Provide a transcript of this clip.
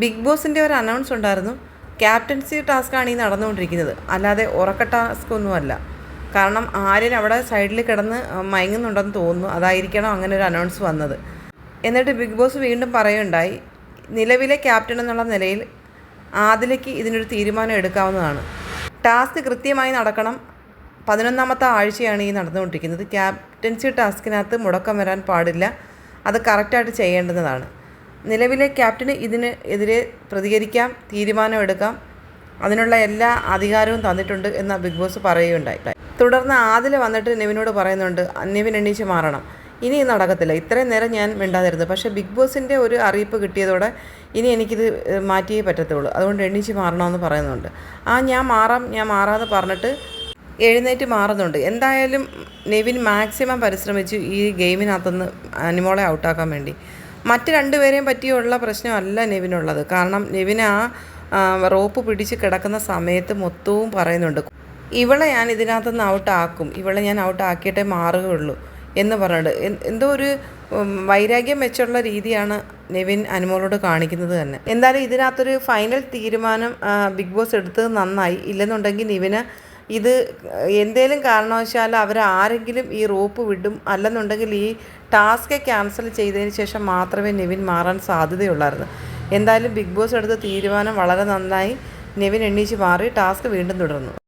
Big ബോസിന്റെ ഒരു announce ഉണ്ടായിരുന്നു. ക്യാപ്റ്റൻസി ടാസ്ക്കാണ് ഈ നടന്നുകൊണ്ടിരിക്കുന്നത്. അല്ലാതെ ഉറക്ക ടാസ്ക് ഒന്നുമല്ല. കാരണം ആര്യൻ അവിടെ സൈഡിൽ കിടന്ന് മയങ്ങുന്നുണ്ടെന്ന് തോന്നുന്നു. അതായിരിക്കണം അങ്ങനെ ഒരു അനൗൺസ് വന്നത്. എന്നിട്ട് ബിഗ് ബോസ് വീണ്ടും പറയുണ്ടായി നിലവിലെ ക്യാപ്റ്റൻ എന്നുള്ള നിലയിൽ ആദിലേക്ക് ഇതിനൊരു തീരുമാനം എടുക്കാവുന്നതാണ്. ടാസ്ക് കൃത്യമായി നടക്കണം. പതിനൊന്നാമത്തെ ആഴ്ചയാണ് ഈ നടന്നുകൊണ്ടിരിക്കുന്നത്. ക്യാപ്റ്റൻസി ടാസ്കിനകത്ത് മുടക്കം വരാൻ പാടില്ല. അത് കറക്റ്റായിട്ട് ചെയ്യേണ്ടുന്നതാണ്. നിലവിലെ ക്യാപ്റ്റന് ഇതിന് എതിരെ പ്രതികരിക്കാം തീരുമാനമെടുക്കാം. അതിനുള്ള എല്ലാ അധികാരവും തന്നിട്ടുണ്ട് എന്ന് ബിഗ് ബോസ് പറയുകയുണ്ടായി. തുടർന്ന് ആദില വന്നിട്ട് നെവിനോട് പറയുന്നുണ്ട് നെവിൻ എണീച്ച് മാറണം. ഇനി നടക്കത്തില്ല. ഇത്രയും നേരം ഞാൻ മിണ്ടാതിരുന്നു. പക്ഷേ ബിഗ് ബോസിന്റെ ഒരു അറിയിപ്പ് കിട്ടിയതോടെ ഇനി എനിക്കിത് മാറ്റിയേ പറ്റത്തുള്ളൂ. അതുകൊണ്ട് എണീച്ച് മാറണമെന്ന് പറയുന്നുണ്ട്. ആ ഞാൻ മാറാം ഞാൻ മാറാമെന്ന് പറഞ്ഞിട്ട് എഴുന്നേറ്റ് മാറുന്നുണ്ട്. എന്തായാലും നെവിൻ മാക്സിമം പരിശ്രമിച്ചു ഈ ഗെയിമിനകത്തുനിന്ന് അനിമോളെ ഔട്ടാക്കാൻ വേണ്ടി. മറ്റ് രണ്ടുപേരെയും പറ്റിയുള്ള പ്രശ്നമല്ല നെവിനുള്ളത്. കാരണം നെവിന് ആ റോപ്പ് പിടിച്ച് കിടക്കുന്ന സമയത്ത് മൊത്തവും പറയുന്നുണ്ട്. ഇവളെ ഞാൻ ഇതിനകത്തുനിന്ന് ഔട്ടാക്കും. ഇവളെ ഞാൻ ഔട്ടാക്കിയിട്ടേ മാറുകയുള്ളൂ. എന്ന് പറഞ്ഞിട്ട്. എന്തോ ഒരു വൈരാഗ്യം വെച്ചുള്ള രീതിയാണ് നെവിൻ അനുമോളോട് കാണിക്കുന്നത് തന്നെ. എന്തായാലും ഇതിനകത്തൊരു ഫൈനൽ തീരുമാനം ബിഗ് ബോസ് എടുത്തത് നന്നായി. ഇല്ലെന്നുണ്ടെങ്കിൽ നിവിന് ഇത് എന്തേലും കാരണവശാൽ അവർ ആരെങ്കിലും ഈ റോപ്പ് വിടും. അല്ലെന്നുണ്ടെങ്കിൽ ഈ ടാസ്ക് ക്യാൻസൽ ചെയ്തതിന് ശേഷം മാത്രമേ നിവിൻ മാറാൻ സാധ്യതയുള്ളായിരുന്നു. എന്തായാലും ബിഗ് ബോസ് എടുത്ത തീരുമാനം വളരെ നന്നായി നിവിൻ എണ്ണീച്ച് മാറി. ടാസ്ക് വീണ്ടും തുടർന്നു.